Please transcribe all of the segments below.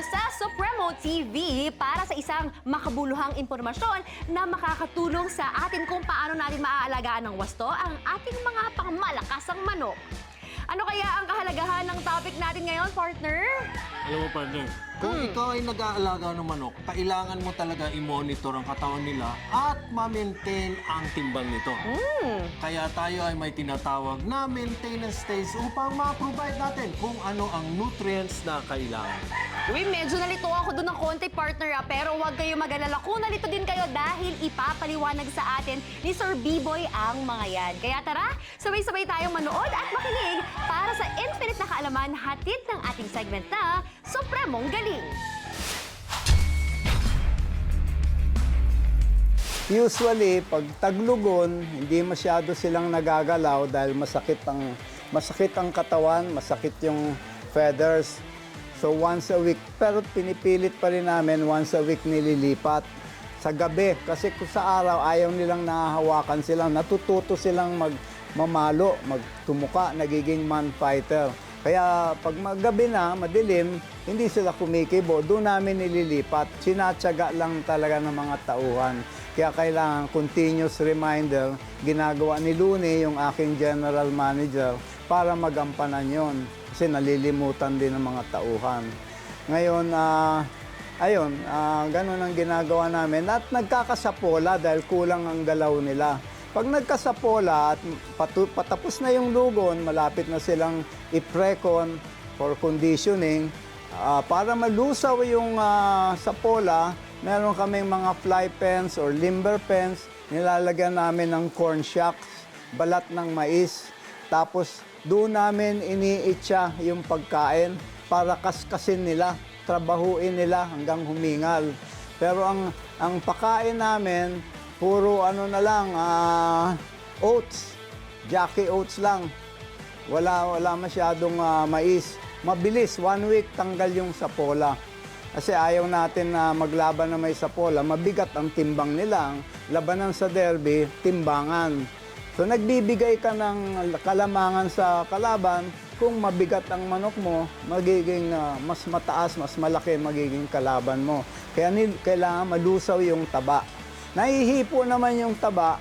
sa Supremo TV para sa isang makabuluhang impormasyon na makakatulong sa atin kung paano natin maaalagaan ng wasto ang ating mga pangmalakasang manok. Ano kaya ang kahalagahan ng topic natin ngayon, partner? Alam mo, partner, kung ikaw ay nag-aalaga ng manok, kailangan mo talaga i-monitor ang katawan nila at ma-maintain ang timbang nito. Hmm. Kaya tayo ay may tinatawag na maintenance stage upang ma-provide natin kung ano ang nutrients na kailangan. Uy, medyo nalito ako doon ng konti, partner, ah, pero huwag kayo mag-alala. Kung nalito din kayo dahil ipapaliwanag sa atin ni Sir B-Boy ang mga yan. Kaya tara, sabay-sabay tayong manood at makinig para sa infinite na kaalaman hatid ng ating segment na Supremong Galing. Usually, pag taglugon, hindi masyado silang nagagalaw dahil masakit ang masakit ang katawan, masakit yung feathers. So once a week, pero pinipilit pa rin namin once a week nililipat sa gabi kasi kung sa araw ayaw nilang nahahawakan silang natututo silang magmamalo, magtumuka, nagiging man fighter. Kaya pag magabi na, madilim, hindi sila kumikibo. Doon namin nililipat. Sinatsaga lang talaga ng mga tauhan. Kaya kailangan continuous reminder, ginagawa ni Luni, yung aking general manager, para magampanan yon Kasi nalilimutan din ng mga tauhan. Ngayon, ah, ayun, ah, ganun ang ginagawa namin. At nagkakasapola dahil kulang ang galaw nila. Pag nagkasapola at patu- patapos na yung lugon, malapit na silang i-precon for conditioning, ah, para malusaw yung ah, sapola, meron kaming mga fly pens or limber pens, nilalagyan namin ng corn shocks, balat ng mais, tapos doon namin iniitsa yung pagkain para kaskasin nila, trabahuin nila hanggang humingal. Pero ang ang pakain namin puro ano na lang ah, oats, Jackie oats lang. Wala wala masyadong ah, mais. Mabilis, one week tanggal yung sapola. Kasi ayaw natin na maglaban na may sapola, mabigat ang timbang nila. Labanan sa derby, timbangan. So nagbibigay ka ng kalamangan sa kalaban, kung mabigat ang manok mo, magiging ah, mas mataas, mas malaki magiging kalaban mo. Kaya kailangan malusaw yung taba. Nahihipo naman yung taba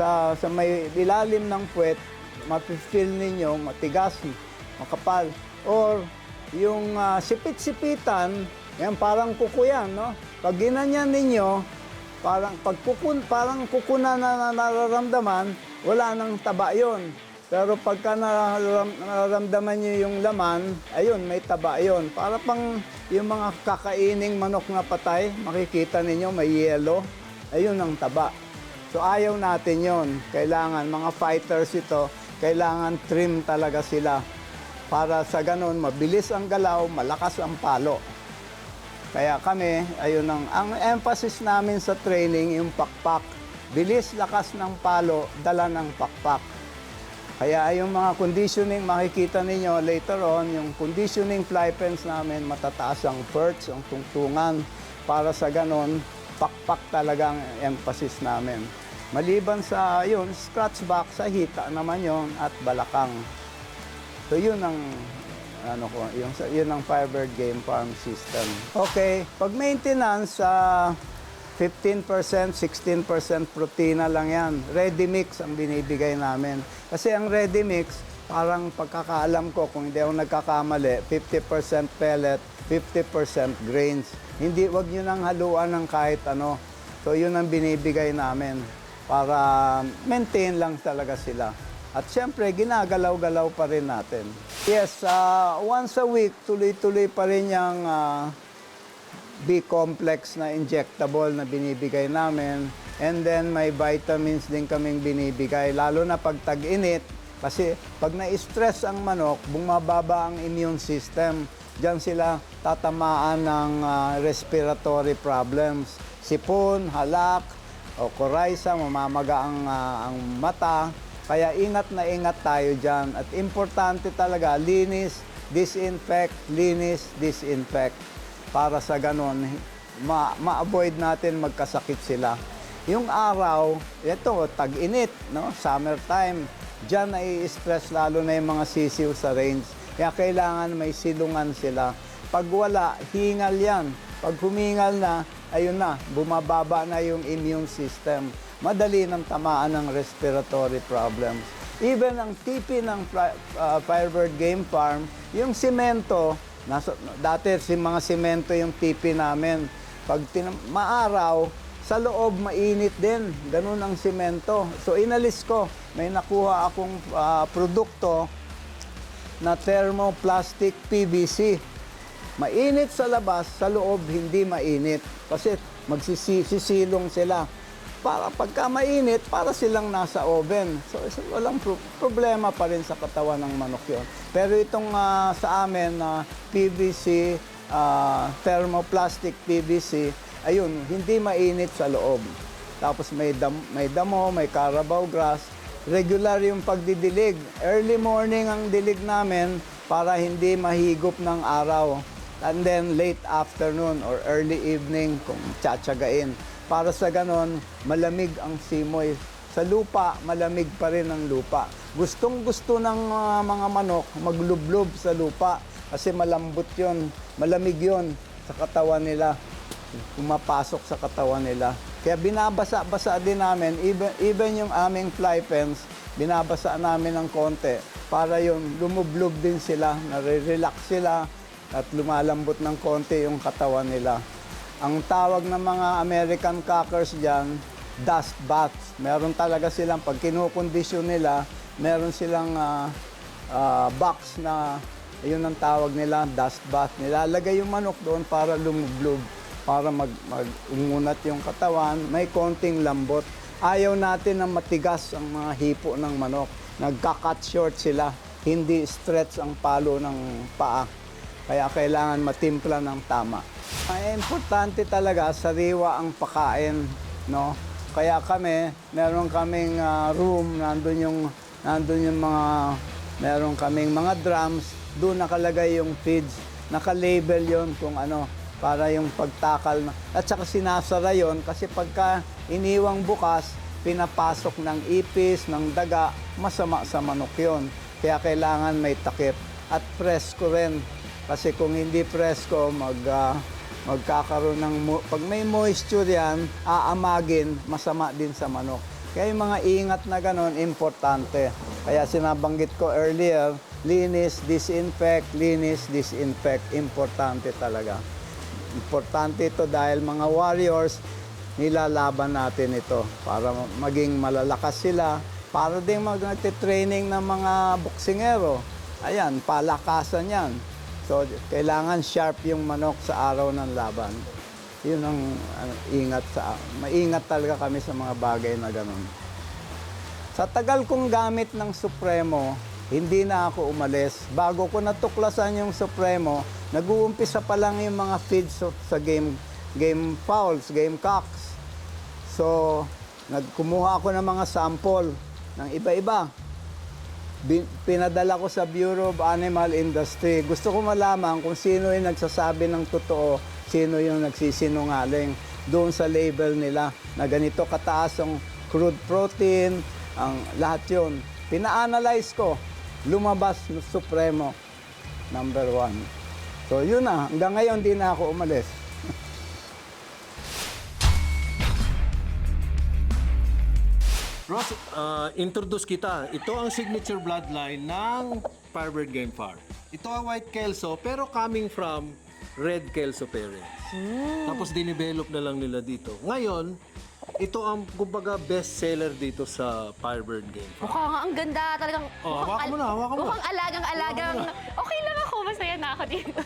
sa, sa may ilalim ng puwet, mapifeel ninyo, matigas, makapal. Or yung ah, sipit-sipitan, yan parang kuko yan, no? Pag ginanyan ninyo, parang pag kukun, parang kukuna na, na nararamdaman, wala nang taba yon. Pero pagka nararam, nararamdaman nyo yung laman, ayun, may taba yon. Para pang yung mga kakaining manok na patay, makikita ninyo may yellow, ayun ang taba. So ayaw natin yon. Kailangan, mga fighters ito, kailangan trim talaga sila. Para sa ganun, mabilis ang galaw, malakas ang palo. Kaya kami, ayun ang, ang emphasis namin sa training, yung pakpak. Bilis, lakas ng palo, dala ng pakpak. Kaya yung mga conditioning, makikita ninyo later on, yung conditioning fly pens namin, matataas ang perch, ang tungtungan. Para sa ganon, pakpak talaga ang emphasis namin. Maliban sa yun, scratch back sa hita naman yon at balakang. So yun ang ano ko, yung yun ang Firebird Game Farm System. Okay, pag maintenance sa 15%, 16% protina lang yan. Ready mix ang binibigay namin. Kasi ang ready mix, parang pagkakaalam ko, kung hindi ako nagkakamali, 50% pellet, 50% grains. Hindi, wag nyo nang haluan ng kahit ano. So yun ang binibigay namin para maintain lang talaga sila. At siyempre, ginagalaw-galaw pa rin natin. Yes, ah, once a week, tuloy-tuloy pa rin yung ah, B-complex na injectable na binibigay namin. And then may vitamins din kaming binibigay, lalo na pag tag-init. Kasi pag na-stress ang manok, bumababa ang immune system. Diyan sila tatamaan ng ah, respiratory problems. Sipon, halak, o coryza, mamamaga ang, ah, ang mata. Kaya ingat na ingat tayo dyan. At importante talaga, linis, disinfect, linis, disinfect. Para sa ganon, ma- ma-avoid natin magkasakit sila. Yung araw, ito, tag-init, no? summertime, Diyan nai-stress lalo na yung mga sisiw sa range. Kaya kailangan may silungan sila. Pag wala, hingal yan. Pag humingal na, ayun na, bumababa na yung immune system. Madali nang tamaan ng respiratory problems. Even ang tipi ng uh, Firebird Game Farm, yung simento, nasa, dati si mga simento yung tipi namin. Pag tin- maaraw, sa loob mainit din. Ganun ang simento. So inalis ko. May nakuha akong ah, produkto na thermoplastic PVC. Mainit sa labas, sa loob hindi mainit. Kasi magsisisilong sila. Para pagka mainit, para silang nasa oven. So walang pro- problema pa rin sa katawan ng manok yon. Pero itong ah, sa amin na PVC, ah, thermoplastic PVC, ayun, hindi mainit sa loob. Tapos may, dam- may damo, may carabao grass. Regular yung pagdidilig. Early morning ang dilig namin para hindi mahigop ng araw. And then late afternoon or early evening kung tsatsagain. Para sa ganon, malamig ang simoy. Sa lupa, malamig pa rin ang lupa. Gustong gusto ng ah, mga manok maglublob sa lupa kasi malambot yon, malamig yon sa katawan nila pumapasok sa katawan nila. Kaya binabasa-basa din namin, even, even yung aming fly pens, binabasa namin ng konti para yung lumublob din sila, nare-relax sila at lumalambot ng konti yung katawan nila. Ang tawag ng mga American cockers dyan, dust baths. Meron talaga silang, pag kinukondisyon nila, meron silang ah, ah, box na yun ang tawag nila, dust bath. Nilalagay yung manok doon para lumublob, para mag, mag-umunat yung katawan, may konting lambot. Ayaw natin na matigas ang mga hipo ng manok. Nagka-cut short sila, hindi stretch ang palo ng paa. Kaya kailangan matimpla ng tama. Ang importante talaga, sariwa ang pakain, no? Kaya kami, meron kaming ah, room, nandun yung, nandun yung mga, meron kaming mga drums, doon nakalagay yung feeds, naka-label yon kung ano, para yung pagtakal. na- At saka sinasara yon kasi pagka iniwang bukas, pinapasok ng ipis, ng daga, masama sa manok yon. Kaya kailangan may takip. At presko rin. Kasi kung hindi presko, mag, ah, magkakaroon ng... Pag may moisture yan, aamagin, masama din sa manok. Kaya yung mga ingat na ganon, importante. Kaya sinabanggit ko earlier, linis, disinfect, linis, disinfect. Importante talaga. Importante ito dahil mga warriors, nilalaban natin ito para maging malalakas sila, para din mag-training ng mga boksingero. Ayan, palakasan yan. So, kailangan sharp yung manok sa araw ng laban. Yun ang ano, ingat sa... Maingat talaga kami sa mga bagay na ganun. Sa tagal kong gamit ng Supremo, hindi na ako umalis. Bago ko natuklasan yung Supremo, nag-uumpisa pa lang yung mga feeds sa game game fouls, game cocks. So, nagkumuha ako ng mga sample ng iba-iba. Pinadala ko sa Bureau of Animal Industry. Gusto ko malaman kung sino yung nagsasabi ng totoo, sino yung nagsisinungaling doon sa label nila na ganito kataas ang crude protein, ang lahat yun. Pina-analyze ko, lumabas no Supremo, number one. So yun na, hanggang ngayon di na ako umalis. Ross, uh, introduce kita. Ito ang signature bloodline ng Firebird Game Farm. Ito ang white kelso, pero coming from red kelso parents. Tapos dinevelop na lang nila dito. Ngayon, ito ang kumbaga best seller dito sa Firebird Game Farm. Mukha nga ang ganda talagang. Oh, hawakan mo na, hawakan mo. Mukhang alagang-alagang. Okay lang ako, masaya na ako dito.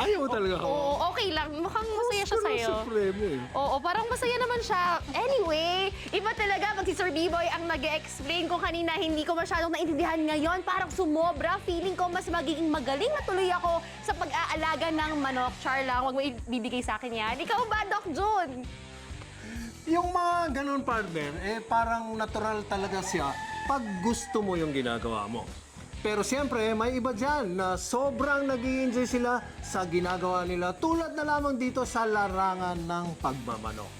Ayaw mo talaga ako. Oo, okay lang. Mukhang masaya siya sa'yo. Supremo eh. Oo, parang masaya naman siya. Anyway, iba talaga pag si Sir B-Boy ang nag explain kung kanina hindi ko masyadong naintindihan ngayon. Parang sumobra. Feeling ko mas magiging magaling na tuloy ako sa pag-aalaga ng manok. Char lang, huwag mo ibibigay sa akin yan. Ikaw ba, Doc Jun? Yung mga ganun partner, eh parang natural talaga siya pag gusto mo yung ginagawa mo. Pero siyempre, may iba dyan na sobrang nag enjoy sila sa ginagawa nila tulad na lamang dito sa larangan ng pagmamanok.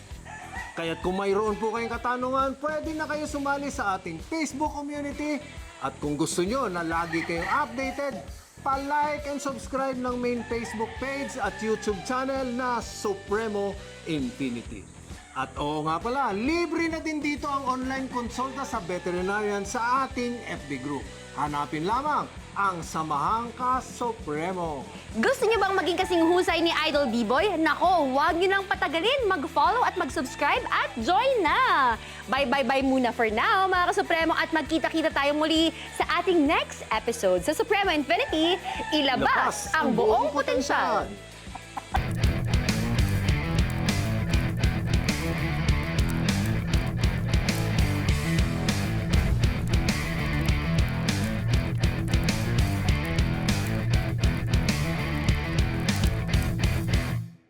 Kaya kung mayroon po kayong katanungan, pwede na kayo sumali sa ating Facebook community At kung gusto nyo na lagi kayong updated, pa-like and subscribe ng main Facebook page at YouTube channel na Supremo Infinity. At oo nga pala, libre na din dito ang online konsulta sa veterinarian sa ating FB group. Hanapin lamang ang Samahang Ka Supremo. Gusto niyo bang maging kasing husay ni Idol B-Boy? Nako, huwag niyo nang patagalin. Mag-follow at mag-subscribe at join na! Bye-bye-bye muna for now, mga kasupremo. At magkita-kita tayo muli sa ating next episode sa Supremo Infinity. Ilabas ang buong potensyal.